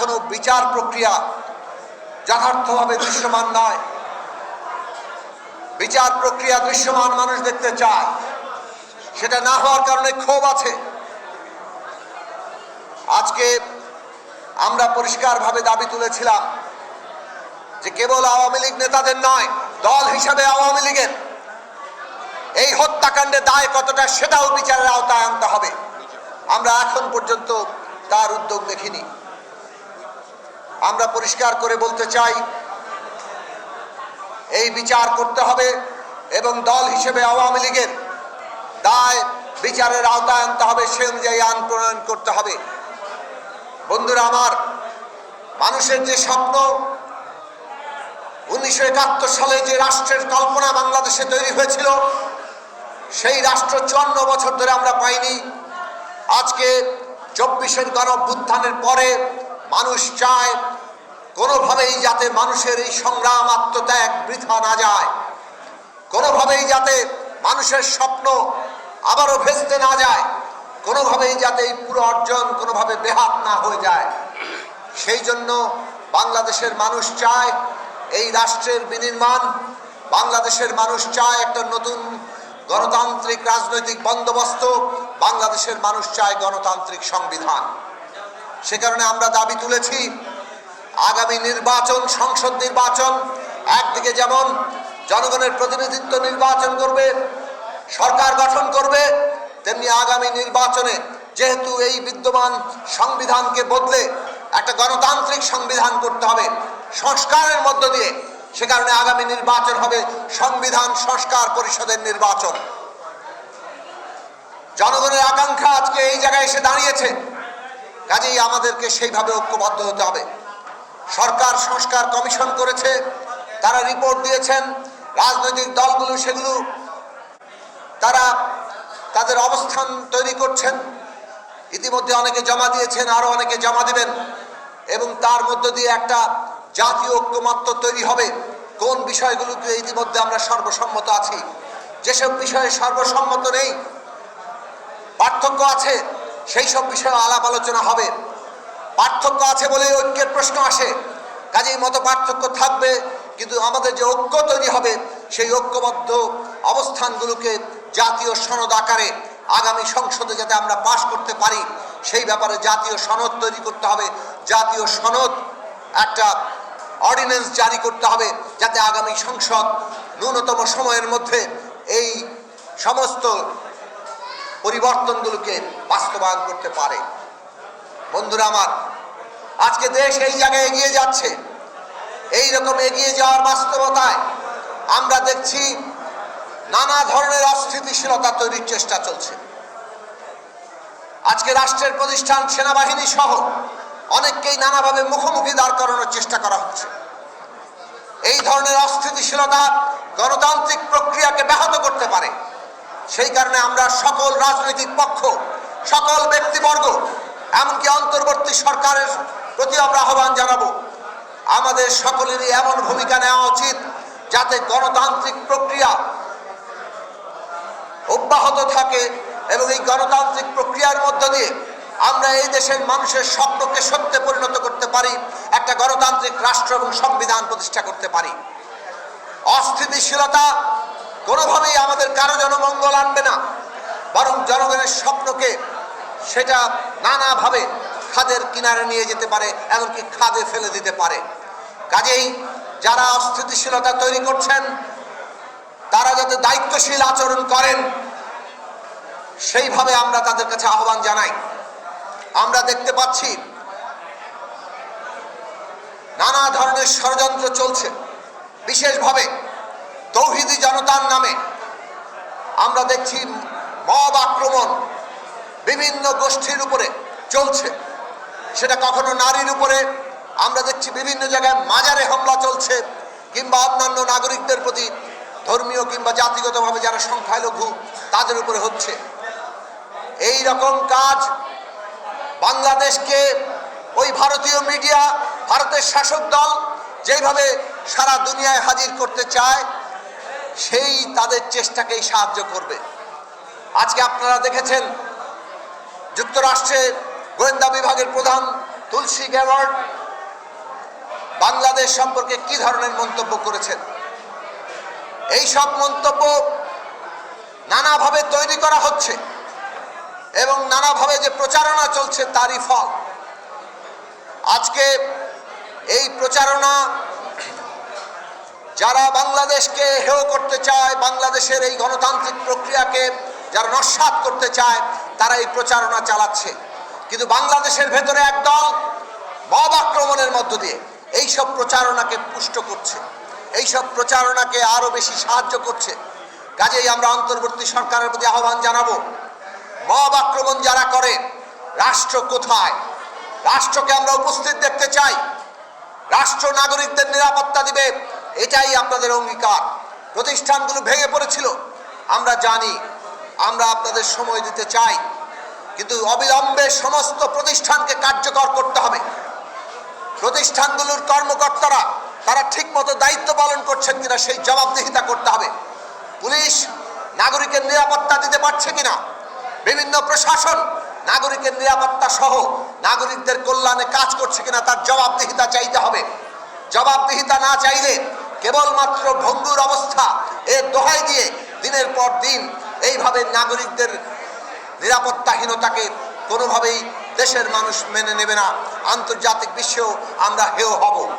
এখনও বিচার প্রক্রিয়া যথার্থভাবে দৃশ্যমান নয়। বিচার প্রক্রিয়া দৃশ্যমান মানুষ দেখতে চায়। সেটা না হওয়ার কারণে ক্ষোভ আছে। আজকে আমরা পরিষ্কারভাবে দাবি তুলেছিলাম যে কেবল আওয়ামী লীগ নেতাদের নয়, দল হিসাবে আওয়ামী লীগের এই হত্যাকাণ্ডে দায় কতটা সেটাও বিচারের আওতায় আনতে হবে। আমরা এখন পর্যন্ত তার উদ্যোগ দেখিনি। আমরা পরিষ্কার করে বলতে চাই, এই বিচার করতে হবে এবং দল হিসেবে আওয়ামী লীগের দায় বিচারের আওতায় আনতে হবে সে অনুযায়ী আইন প্রণয়ন করতে হবে। বন্ধুরা আমার, মানুষের যে স্বপ্ন, উনিশশো একাত্তর সালে যে রাষ্ট্রের কল্পনা বাংলাদেশে তৈরি হয়েছিল, সেই রাষ্ট্র চুয়ান্ন বছর ধরে আমরা পাইনি। আজকে চব্বিশের গণভ্যুত্থানের পরে মানুষ চায় কোনোভাবেই যাতে মানুষের এই সংগ্রাম আত্মত্যাগ বৃথা না যায়। কোনোভাবেই যাতে মানুষের স্বপ্ন আবারও ভেস্তে না যায়। কোনোভাবেই যাতে এই পুরো অর্জন কোনোভাবে বেহাত না হয়ে যায়। সেই জন্য বাংলাদেশের মানুষ চায় এই রাষ্ট্রের বিনির্মাণ। বাংলাদেশের মানুষ চায় একটা নতুন গণতান্ত্রিক রাজনৈতিক বন্দোবস্ত। বাংলাদেশের মানুষ চায় গণতান্ত্রিক সংবিধান। সে কারণে আমরা দাবি তুলেছি, আগামী নির্বাচন, সংসদ নির্বাচন, একদিকে যেমন জনগণের প্রতিনিধিত্ব নির্বাচন করবে, সরকার গঠন করবে, তেমনি আগামী নির্বাচনে যেহেতু এই বিদ্যমান সংবিধানকে বদলে একটা গণতান্ত্রিক সংবিধান করতে হবে, সংস্কারের মধ্য দিয়ে, সে কারণে আগামী নির্বাচন হবে সংবিধান সংস্কার পরিষদের নির্বাচন। জনগণের আকাঙ্ক্ষা আজকে এই জায়গায় এসে দাঁড়িয়েছে। কাজেই আমাদেরকে সেইভাবে ঐক্যবদ্ধ হতে হবে। সরকার, সংস্কার কমিশন করেছে, তারা রিপোর্ট দিয়েছেন, রাজনৈতিক দলগুলো সেগুলো তারা তাদের অবস্থান তৈরি করছেন। ইতিমধ্যে অনেকে জমা দিয়েছেন, আরও অনেকে জমা দিবেন এবং তার মধ্য দিয়ে একটা জাতীয় ঐক্যমাত্র তৈরি হবে। কোন বিষয়গুলোকে ইতিমধ্যে আমরা সর্বসম্মত আছি? যেসব বিষয়ে সর্বসম্মত নেই, পার্থক্য আছে। সেই সব বিষয়ে আলাপ আলোচনা হবে। পার্থক্য আছে বলে ঐক্যের প্রশ্ন আসে। কাজেই মতো পার্থক্য থাকবে, কিন্তু আমাদের যে ঐক্য তৈরি হবে, সেই ঐক্যবদ্ধ অবস্থানগুলোকে জাতীয় সনদ আকারে আগামী সংসদে যাতে আমরা পাশ করতে পারি, সেই ব্যাপারে জাতীয় সনদ তৈরি করতে হবে। জাতীয় সনদ একটা অর্ডিন্যান্স জারি করতে হবে, যাতে আগামী সংসদ ন্যূনতম সময়ের মধ্যে এই সমস্ত পরিবর্তনগুলোকে বাস্তবায়ন করতে পারে। বন্ধুরা আমার, আজকে দেশ এই জায়গায় এগিয়ে যাচ্ছে। এই রকম এগিয়ে যাওয়ার বাস্তবতায় আমরা দেখছি নানা ধরনের অস্থিতিশীলতা তৈরির চেষ্টা চলছে। আজকে রাষ্ট্রের প্রতিষ্ঠান, সেনাবাহিনী সহ অনেককেই নানাভাবে মুখোমুখি দাঁড় করানোর চেষ্টা করা হচ্ছে। এই ধরনের অস্থিতিশীলতা গণতান্ত্রিক প্রক্রিয়াকে ব্যাহত করতে পারে। সেই কারণে আমরা সকল রাজনৈতিক পক্ষ, সকল ব্যক্তিবর্গ, এমনকি অন্তর্বর্তী সরকারের প্রতি আমরা আহ্বান জানাব। আমাদের সকলেরই এমন ভূমিকা নেওয়া উচিত যাতে গণতান্ত্রিক প্রক্রিয়া অব্যাহত থাকে এবং এই গণতান্ত্রিক প্রক্রিয়ার মধ্য দিয়ে আমরা এই দেশের মানুষের স্বপ্নকে সত্যে পরিণত করতে পারি, একটা গণতান্ত্রিক রাষ্ট্র এবং সংবিধান প্রতিষ্ঠা করতে পারি। অস্থিতিশীলতা কোনোভাবেই আমাদের কারও বরং জনগণের স্বপ্নকে সেটা নানাভাবে খাদের কিনারে নিয়ে যেতে পারে, এমনকি খাদে ফেলে দিতে পারে। কাজেই যারা অস্থিতিশীলতা তৈরি করছেন, তারা যাতে দায়িত্বশীল আচরণ করেন, সেইভাবে আমরা তাদের কাছে আহ্বান জানাই। আমরা দেখতে পাচ্ছি নানা ধরনের ষড়যন্ত্র চলছে। বিশেষভাবে তৌহিদি জনতার নামে আমরা দেখছি মব আক্রমণ বিভিন্ন গোষ্ঠীর উপরে চলছে। সেটা কখনো নারীর উপরে, আমরা দেখছি বিভিন্ন জায়গায় মাজারে হামলা চলছে, কিংবা অন্যান্য নাগরিকদের প্রতি ধর্মীয় কিংবা জাতিগতভাবে যারা সংখ্যালঘু, তাদের উপরে হচ্ছে। এই রকম কাজ বাংলাদেশকে, ওই ভারতীয় মিডিয়া, ভারতের শাসক দল যেভাবে সারা দুনিয়ায় হাজির করতে চায়, সেই তাদের চেষ্টাকেই সাহায্য করবে। আজকে আপনারা দেখেছেন যুক্তরাষ্ট্রের গোয়েন্দা বিভাগের প্রধান তুলসী গ্যাওয়ার্ড বাংলাদেশ সম্পর্কে কি ধরনের মন্তব্য করেছেন? এই সব মন্তব্য নানাভাবে তৈরি করা হচ্ছে এবং নানাভাবে যে প্রচারণা চলছে তারই ফল। আজকে এই প্রচারণা যারা বাংলাদেশকে হেয় করতে চায়, বাংলাদেশের এই গণতান্ত্রিক প্রক্রিয়াকে যারা নস্বাত করতে চায়, তারা এই প্রচারণা চালাচ্ছে। কিন্তু বাংলাদেশের ভেতরে একদল মব আক্রমণের মধ্য দিয়ে এইসব প্রচারণাকে পুষ্ট করছে। এইসব প্রচারণাকে আরও বেশি সাহায্য করছে। কাজেই আমরা অন্তর্বর্তী সরকারের প্রতি আহ্বান জানাব, মব আক্রমণ যারা করে, রাষ্ট্র কোথায়? রাষ্ট্রকে আমরা উপস্থিত দেখতে চাই। রাষ্ট্র নাগরিকদের নিরাপত্তা দিবে, এটাই আপনাদের অঙ্গীকার। প্রতিষ্ঠানগুলো ভেঙে পড়েছিল, আমরা জানি। আমরা আপনাদের সময় দিতে চাই, কিন্তু অবিলম্বে সমস্ত প্রতিষ্ঠানকে কার্যকর করতে হবে। প্রতিষ্ঠানগুলোর কর্মকর্তারা, তারা ঠিকমতো দায়িত্ব পালন করছেন কিনা সেই জবাবদিহিতা করতে হবে। পুলিশ নাগরিকের নিরাপত্তা দিতে পারছে কিনা? বিভিন্ন প্রশাসন নাগরিকের নিরাপত্তা সহ নাগরিকদের কল্যাণে কাজ করছে কিনা তার জবাবদিহিতা চাইতে হবে। জবাবদিহিতা না চাইলে কেবলমাত্র ভঙ্গুর অবস্থা এর দোহাই দিয়ে দিনের পর দিন এইভাবে নাগরিকদের নিরাপত্তাহীনতাকে কোনোভাবেই দেশের মানুষ মেনে নেবে না। আন্তর্জাতিক বিশ্বেও আমরা হেও হব।